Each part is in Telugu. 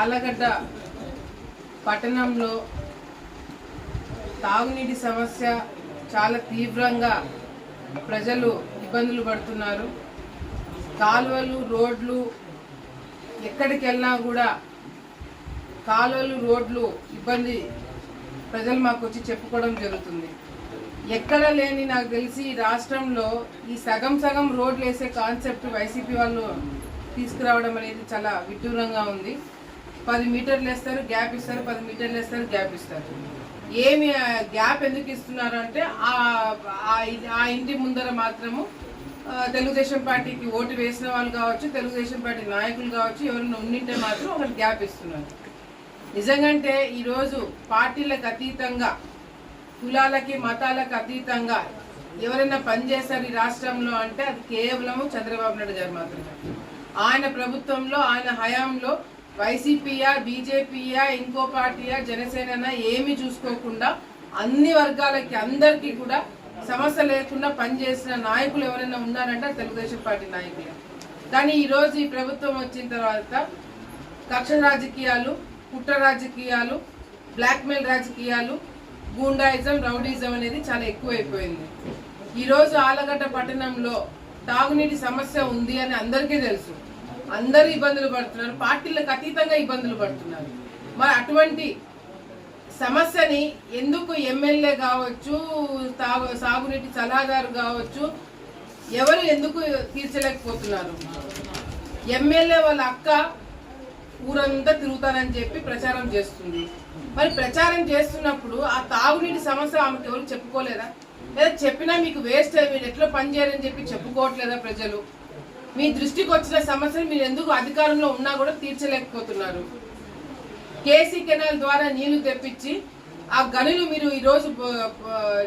ఆలగడ్డ పట్టణంలో తాగునీటి సమస్య చాలా తీవ్రంగా ప్రజలు ఇబ్బందులు పడుతున్నారు. కాలువలు రోడ్లు ఎక్కడికి వెళ్ళినా కూడా కాలువలు రోడ్లు ఇబ్బంది ప్రజలు మాకు వచ్చి చెప్పుకోవడం జరుగుతుంది. ఎక్కడ లేని నాకు తెలిసి రాష్ట్రంలో ఈ సగం సగం రోడ్లు వేసే కాన్సెప్ట్ వైసీపీ వాళ్ళు తీసుకురావడం అనేది చాలా విడ్డూరంగా ఉంది. పది మీటర్లు వేస్తారు గ్యాప్ ఇస్తారు పది మీటర్లు వేస్తారు గ్యాప్ ఇస్తారు. ఏమి గ్యాప్ ఎందుకు ఇస్తున్నారు అంటే ఆ- ఇంటి ముందర మాత్రము తెలుగుదేశం పార్టీకి ఓటు వేసిన వాళ్ళు కావచ్చు తెలుగుదేశం పార్టీ నాయకులు కావచ్చు ఎవరైనా ఉండింటే మాత్రం ఒకటి గ్యాప్ ఇస్తున్నారు. నిజంగంటే ఈరోజు పార్టీలకు అతీతంగా కులాలకి మతాలకు అతీతంగా ఎవరైనా పనిచేస్తారు ఈ రాష్ట్రంలో అంటే అది కేవలము చంద్రబాబు నాయుడు గారు మాత్రమే. ఆయన ప్రభుత్వంలో ఆయన హయాంలో వైసీపీయా బీజేపీయా ఇంకో పార్టీయా జనసేన ఏమి చూసుకోకుండా అన్ని వర్గాలకి అందరికీ కూడా సమస్య లేకుండా పనిచేసిన నాయకులు ఎవరైనా ఉన్నారంటే తెలుగుదేశం పార్టీ నాయకులే. కానీ ఈరోజు ఈ ప్రభుత్వం వచ్చిన తర్వాత కక్ష రాజకీయాలు కుట్ర రాజకీయాలు బ్లాక్మెయిల్ రాజకీయాలు గూండాయిజం రౌడీజం అనేది చాలా ఎక్కువైపోయింది. ఈరోజు ఆలగడ్డ పట్టణంలో తాగునీటి సమస్య ఉంది అని అందరికీ తెలుసు. అందరూ ఇబ్బందులు పడుతున్నారు పార్టీలకు అతీతంగా ఇబ్బందులు పడుతున్నారు. మరి అటువంటి సమస్యని ఎందుకు ఎమ్మెల్యే కావచ్చు తాగు సాగునీటి సలహాదారు కావచ్చు ఎవరు ఎందుకు తీర్చలేకపోతున్నారు? ఎమ్మెల్యే వాళ్ళ అక్క ఊరంతా తిరుగుతానని చెప్పి ప్రచారం చేస్తుంది. మరి ప్రచారం చేస్తున్నప్పుడు ఆ తాగునీటి సమస్య ఆమెకు ఎవరు చెప్పుకోలేదా? లేదా చెప్పినా మీకు వేస్ట్ మీరు ఎట్లా పనిచేయాలని చెప్పి చెప్పుకోవట్లేదా ప్రజలు? మీ దృష్టికి వచ్చిన సమస్యను మీరు ఎందుకు అధికారంలో ఉన్నా కూడా తీర్చలేకపోతున్నారు. కేసీ కెనాల్ ద్వారా నీళ్ళు తెప్పించి ఆ గనులు మీరు ఈరోజు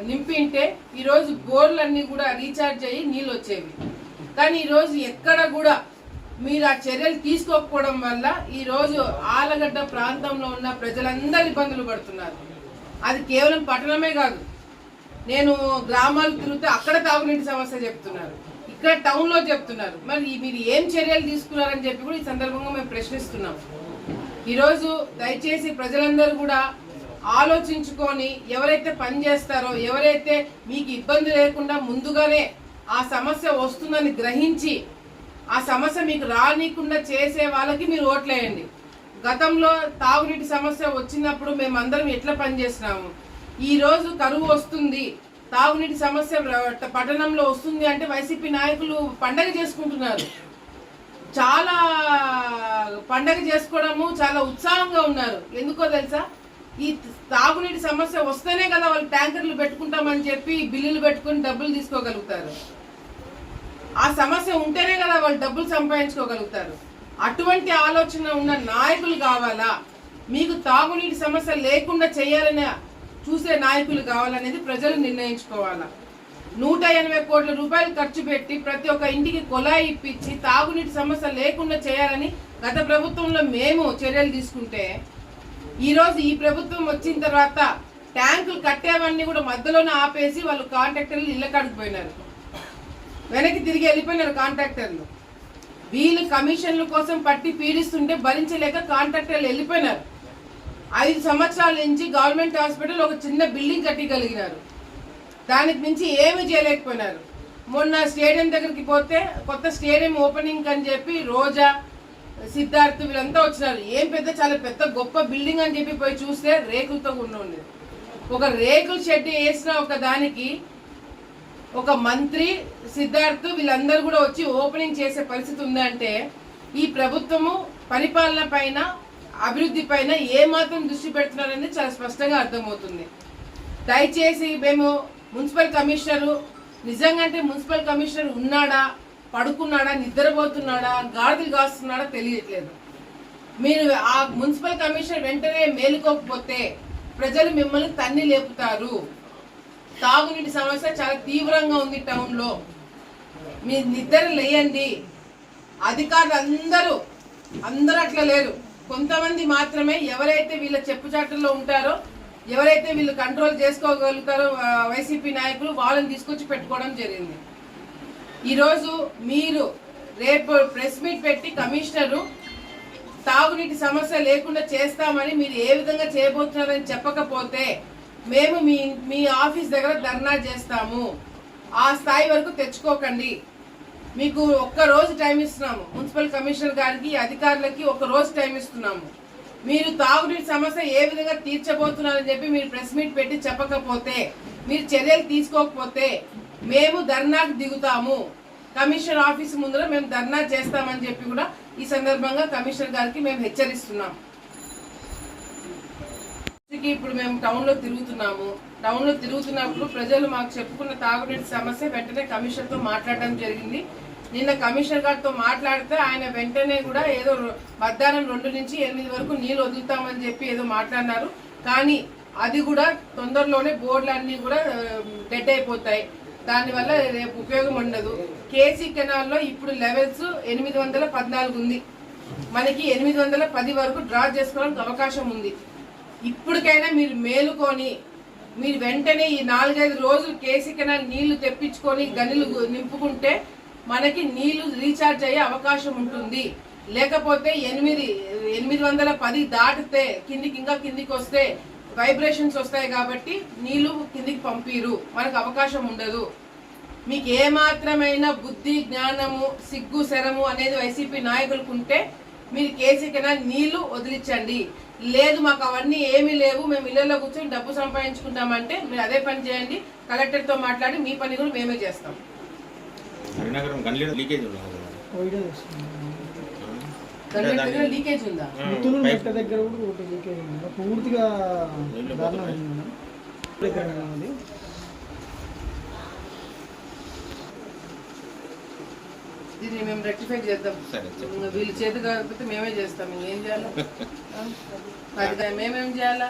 నింపింటే ఈరోజు బోర్లన్నీ కూడా రీఛార్జ్ అయ్యి నీళ్ళు వచ్చేవి. కానీ ఈరోజు ఎక్కడ కూడా మీరు ఆ చర్యలు తీసుకోకపోవడం వల్ల ఈరోజు ఆలగడ్డ ప్రాంతంలో ఉన్న ప్రజలందరూ ఇబ్బందులు పడుతున్నారు. అది కేవలం పట్టణమే కాదు నేను గ్రామాలు తిరుగుతే అక్కడ తాగునీటి సమస్య చెప్తున్నారు. ఇక్కడ టౌన్లో చెప్తున్నారు. మరి మీరు ఏం చర్యలు తీసుకున్నారని చెప్పి కూడా ఈ సందర్భంగా మేము ప్రశ్నిస్తున్నాం. ఈరోజు దయచేసి ప్రజలందరూ కూడా ఆలోచించుకొని ఎవరైతే పని చేస్తారో ఎవరైతే మీకు ఇబ్బంది లేకుండా ముందుగానే ఆ సమస్య వస్తుందని గ్రహించి ఆ సమస్య మీకు రానికుండా చేసే వాళ్ళకి మీరు ఓట్లేయండి. గతంలో తాగునీటి సమస్య వచ్చినప్పుడు మేమందరం ఎట్లా పనిచేసినాము? ఈరోజు కరువు వస్తుంది తాగునీటి సమస్య పట్టణంలో వస్తుంది అంటే వైసీపీ నాయకులు పండగ చేసుకుంటున్నారు. చాలా పండగ చేసుకోవడము చాలా ఉత్సాహంగా ఉన్నారు. ఎందుకో తెలుసా? ఈ తాగునీటి సమస్య వస్తేనే కదా వాళ్ళు ట్యాంకర్లు పెట్టుకుంటామని చెప్పి బిల్లులు పెట్టుకుని డబ్బులు తీసుకోగలుగుతారు. ఆ సమస్య ఉంటేనే కదా వాళ్ళు డబ్బులు సంపాదించుకోగలుగుతారు. అటువంటి ఆలోచన ఉన్న నాయకులు కావాలా? మీకు తాగునీటి సమస్య లేకుండా చేయాలనే చూసే నాయకులు కావాలనేది ప్రజలు నిర్ణయించుకోవాలా? నూట ఎనభై కోట్ల రూపాయలు ఖర్చు పెట్టి ప్రతి ఒక్క ఇంటికి కొలాయి ఇప్పించి తాగునీటి సమస్య లేకుండా చేయాలని గత ప్రభుత్వంలో మేము చర్యలు తీసుకుంటే ఈరోజు ఈ ప్రభుత్వం వచ్చిన తర్వాత ట్యాంకులు కట్టేవన్నీ కూడా మధ్యలోనే ఆపేసి వాళ్ళు కాంట్రాక్టర్లు ఇళ్ళ కడుకుపోయినారు వెనక్కి తిరిగి వెళ్ళిపోయినారు కాంట్రాక్టర్లు. వీళ్ళు కమిషన్ల కోసం పట్టి పీడిస్తుంటే భరించలేక కాంట్రాక్టర్లు వెళ్ళిపోయినారు. ఐదు సంవత్సరాల నుంచి గవర్నమెంట్ హాస్పిటల్ ఒక చిన్న బిల్డింగ్ కట్టగలిగినారు దానికి మించి ఏమి చేయలేకపోయినారు. మొన్న స్టేడియం దగ్గరికి పోతే కొత్త స్టేడియం ఓపెనింగ్ అని చెప్పి రోజా సిద్ధార్థ్ వీళ్ళంతా వచ్చినారు. ఏం పెద్ద చాలా పెద్ద గొప్ప బిల్డింగ్ అని చెప్పి పోయి చూస్తే రేకులతో ఉండి ఉండేది ఒక రేకుల షెడ్ వేసిన ఒక దానికి ఒక మంత్రి సిద్ధార్థ్ వీళ్ళందరూ కూడా వచ్చి ఓపెనింగ్ చేసే పరిస్థితి ఉందంటే ఈ ప్రభుత్వము పరిపాలన పైన అభివృద్ధి పైన ఏ మాత్రం దృష్టి పెడుతున్నారనేది చాలా స్పష్టంగా అర్థమవుతుంది. దయచేసి మేము మున్సిపల్ కమిషనరు నిజంగా అంటే మున్సిపల్ కమిషనర్ ఉన్నాడా పడుకున్నాడా నిద్రపోతున్నాడా గాడిలు కాస్తున్నాడా తెలియట్లేదు. మీరు ఆ మున్సిపల్ కమిషనర్ వెంటనే మేలుకోకపోతే ప్రజలు మిమ్మల్ని తన్ని లేపుతారు. తాగునీటి సమస్య చాలా తీవ్రంగా ఉంది టౌన్లో. మీ నిద్ర లేయండి. అధికారులు అందరూ అందరూ అట్లా లేరు. కొంతమంది మాత్రమే ఎవరైతే వీళ్ళ చెప్పుచాటుల్లో ఉంటారో ఎవరైతే వీళ్ళు కంట్రోల్ చేసుకోగలుగుతారో వైసీపీ నాయకులు వాళ్ళని తీసుకొచ్చి పెట్టుకోవడం జరిగింది. ఈరోజు మీరు రేపు ప్రెస్ మీట్ పెట్టి కమిషనరు తాగునీటి సమస్య లేకుండా చేస్తామని మీరు ఏ విధంగా చేయబోతున్నారని చెప్పకపోతే మేము మీ మీ ఆఫీస్ దగ్గర ధర్నా చేస్తాము. ఆ స్థాయి వరకు తెచ్చుకోకండి. మీకు ఒక్క రోజు టైం ఇస్తున్నాము. మున్సిపల్ కమిషనర్ గారికి అధికారులకి ఒక్క రోజు టైం ఇస్తున్నాము. మీరు తాగునీటి సమస్య ఏ విధంగా తీర్చబోతున్నారని చెప్పి మీరు ప్రెస్ మీట్ పెట్టి చెప్పకపోతే మీరు చర్యలు తీసుకోకపోతే మేము ధర్నాకు దిగుతాము. కమిషనర్ ఆఫీస్ ముందర మేము ధర్నా చేస్తామని చెప్పి కూడా ఈ సందర్భంగా కమిషనర్ గారికి మేము హెచ్చరిస్తున్నాం. ఇప్పుడు మేము టౌన్లో తిరుగుతున్నాము. టౌన్లో తిరుగుతున్నప్పుడు ప్రజలు మాకు చెప్పుకున్న తాగునీటి సమస్య వెంటనే కమిషనర్తో మాట్లాడడం జరిగింది. నిన్న కమిషనర్ గారితో మాట్లాడితే ఆయన వెంటనే కూడా ఏదో మధ్యాహ్నం రెండు నుంచి ఎనిమిది వరకు నీళ్ళు వదులుతామని చెప్పి ఏదో మాట్లాడినారు. కానీ అది కూడా తొందరలోనే బోర్డులన్నీ కూడా డెడ్ అయిపోతాయి. దానివల్ల రేపు ఉపయోగం ఉండదు. కేసీ కెనాల్లో ఇప్పుడు లెవెల్స్ ఎనిమిది వందల పద్నాలుగు ఉంది. మనకి ఎనిమిది వందల పది వరకు డ్రా చేసుకోవడానికి అవకాశం ఉంది. ఇప్పటికైనా మీరు మేలుకొని మీరు వెంటనే ఈ నాలుగైదు రోజులు కేసీ నీళ్ళు తెప్పించుకొని గనులు నింపుకుంటే మనకి నీళ్ళు రీఛార్జ్ అయ్యే అవకాశం ఉంటుంది. లేకపోతే ఎనిమిది ఎనిమిది వందల పది దాటితే కిందికి ఇంకా కిందికి వస్తే వైబ్రేషన్స్ వస్తాయి కాబట్టి నీళ్ళు కిందికి పంపిరు. మనకు అవకాశం ఉండదు. మీకు ఏ బుద్ధి జ్ఞానము సిగ్గు శరము అనేది వైసీపీ నాయకులకు ఉంటే మీరు కేసీ నీళ్ళు వదిలించండి. లేదు మాకు అవన్నీ ఏమీ లేవు. మేము ఇళ్ళలో కూర్చొని డబ్బు సంపాదించుకుంటామంటే మీరు అదే పని చేయండి. కలెక్టర్తో మాట్లాడి మీ పని కూడా మేమే చేస్తాం. లీకేజ్ ఉంది? దగ్గర లీకేజ్ ఉందా ఆ, ముత్తులు పైప్ మెట్ట దగ్గర కూడా ఒకటి లీకేజ్ ఉంది పూర్తిగా నీళ్ళు దారుణం పోతున్నాయి. ఉంది మేడం. దగ్గర ఉంది దీన్ని మేము రెక్టిఫై చేద్దాం. వీళ్ళు చేతి కాకపోతే మేమే చేస్తాం. ఇంకేం చేయాలా? మేమేం చేయాలా?